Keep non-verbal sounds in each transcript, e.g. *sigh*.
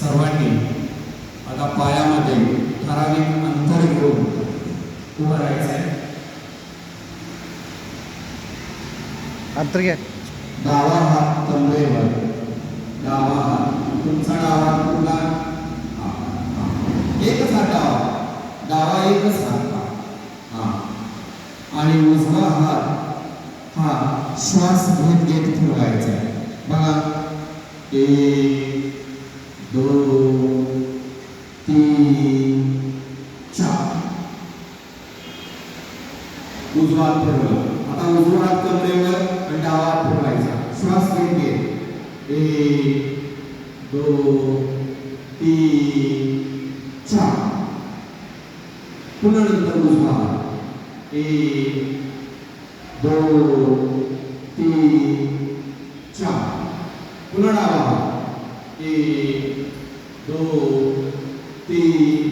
सर्वांनी आता पायामध्ये ठराविक अंतर घेऊन उभं राहायचं आहे अंतर घ्या. डावा हात कमरेवर डावा हात तुमचा डावा कुठला? हा, हा. एकच हात डावा. डावा एकच हात. हा आणि उजवा हात हा श्वास घेत घेत आहे बघा. एक दोन तीन चार. उजवा हात फिरवला आता उजवा हात कमरेवर आणि डावा हात फिरवायचा. श्वास घेत घेत एक दोन तीन चार. पुन्हा नंतर उजवा हात. एक दोन तीन चार. पुन्हा डावा हात. एक दोन तीन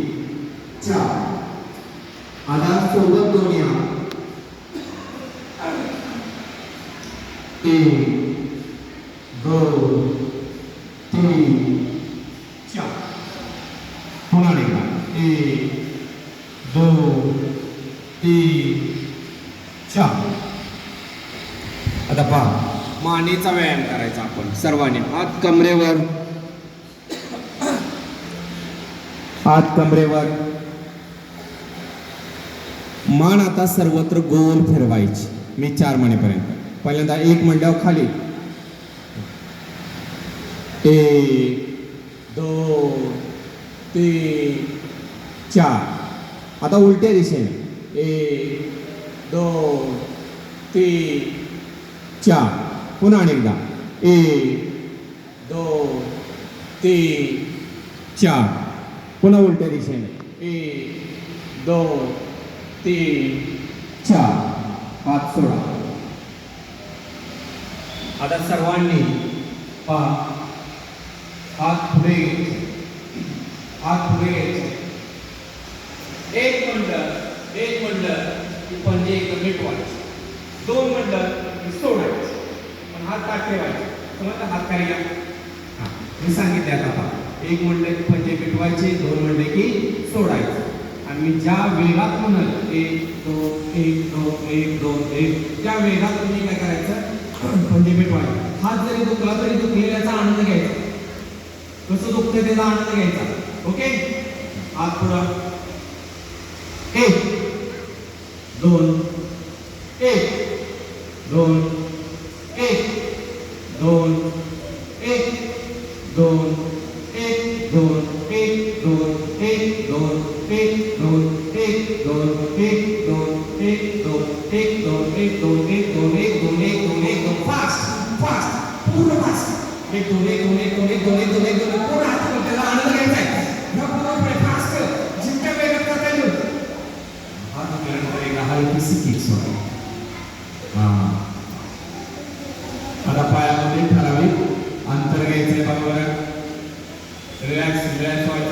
चार आता सोबत दोन्ही हात एक दोन तीन चार पुन्हा एकदा एक दोन तीन चार आता पहा मानेचा व्यायाम करायचा आपण सर्वांनी. हात कमरेवर. हात कमरेवर. मान आता सर्वत्र गोल फिरवायची. मी चार म्हणेपर्यंत. पहिल्यांदा एक म्हणल्यावर खाली. एक दोन तीन चार. आता उलट्या दिशेने. एक दोन तीन चार. पुन्हा अनेकदा एक दोन तीन चार. पुन्हा उलट्या दिशेने एक दोन तीन. चार हात सोडा आता सर्वांनी पहा. हात पुढे. हात पुढे. एक म्हणलं एक म्हणलं की पंजे एकदम मिटवायचे दोन म्हणलं की सोडायचे. पण हात ताट ठेवायचे? समजलं? हात काय हा, मी सांगितले आता एक म्हणलं की पंजे मिटवायचे दोन म्हणले की सोडायचे. आणि मी ज्या वेगात म्हणल एक दोन एक दोन एक दोन एक त्या वेगात तुम्ही काय करायचं? *clears throat* पंजे मिटवायचे हात जरी दुखला तरी दुखलेल्याचा आनंद घ्यायचा. कसं दुखतं त्याचा आनंद घ्यायचा? ओके? हात पुढं एक दोन एक दोन आता पायामध्ये ठराविक अंतर घ्यायचंय बरोबर रिलॅक्स रिलॅक्स व्हायचंय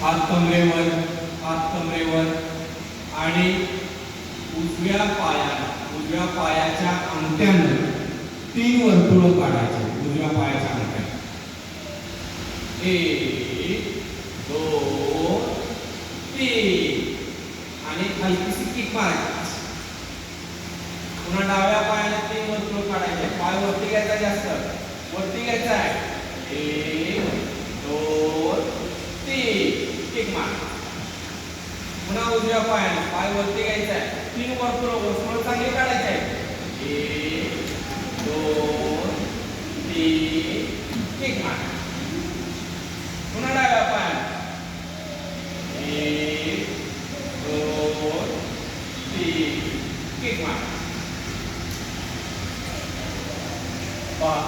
हात कमरेवर हात कमरेवर आणि उजव्या पायाला उजव्या पायाच्या अंगठ्यानं तीन वर्तुळ काढायचे उजव्या पायाच्या अंगठ्यानं. एक दोन तीन. आणि हलकीशी किक मारायची. पुन्हा डाव्या पायाला तीन वर्तुळ काढायचे. पाय वरती घ्यायचा जास्त. वरती घ्यायचा आहे एक दोन तीन किक मार पुन्हा पायाने पाय वरती घ्यायचा आहे. तीन वर्तुळ वर्तुळ चांगले काढायचे आहे. एक दोन तीन किक मार पुन्हा डाव्या पायाने एक दोन तीन पहा.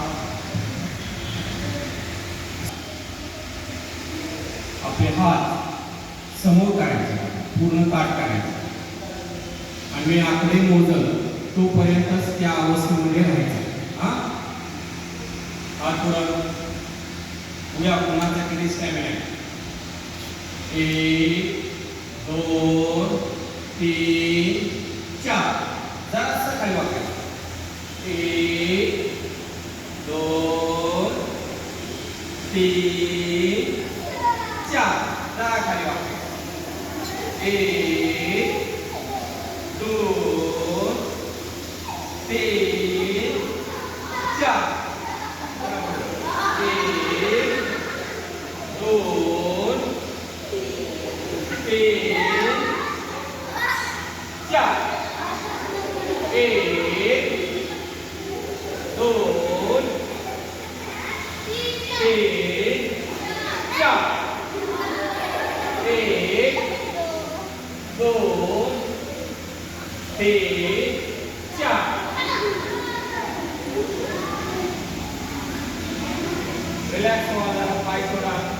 आपले हात समोर काढायचे. पूर्ण पाठ करायचे. आणि मी आकडे मोजल तोपर्यंतच त्या अवस्थेमध्ये राहायचं. हा? हात उद्या कोणाचा किती स्टॅमिना आहे. एक दोन तीन चार. जरासं खाली वाकायचं एक दोन तीन एक दोन तीन चार एक दोन तीन चार एक दोन तीन 五、比价。Relax for the five for the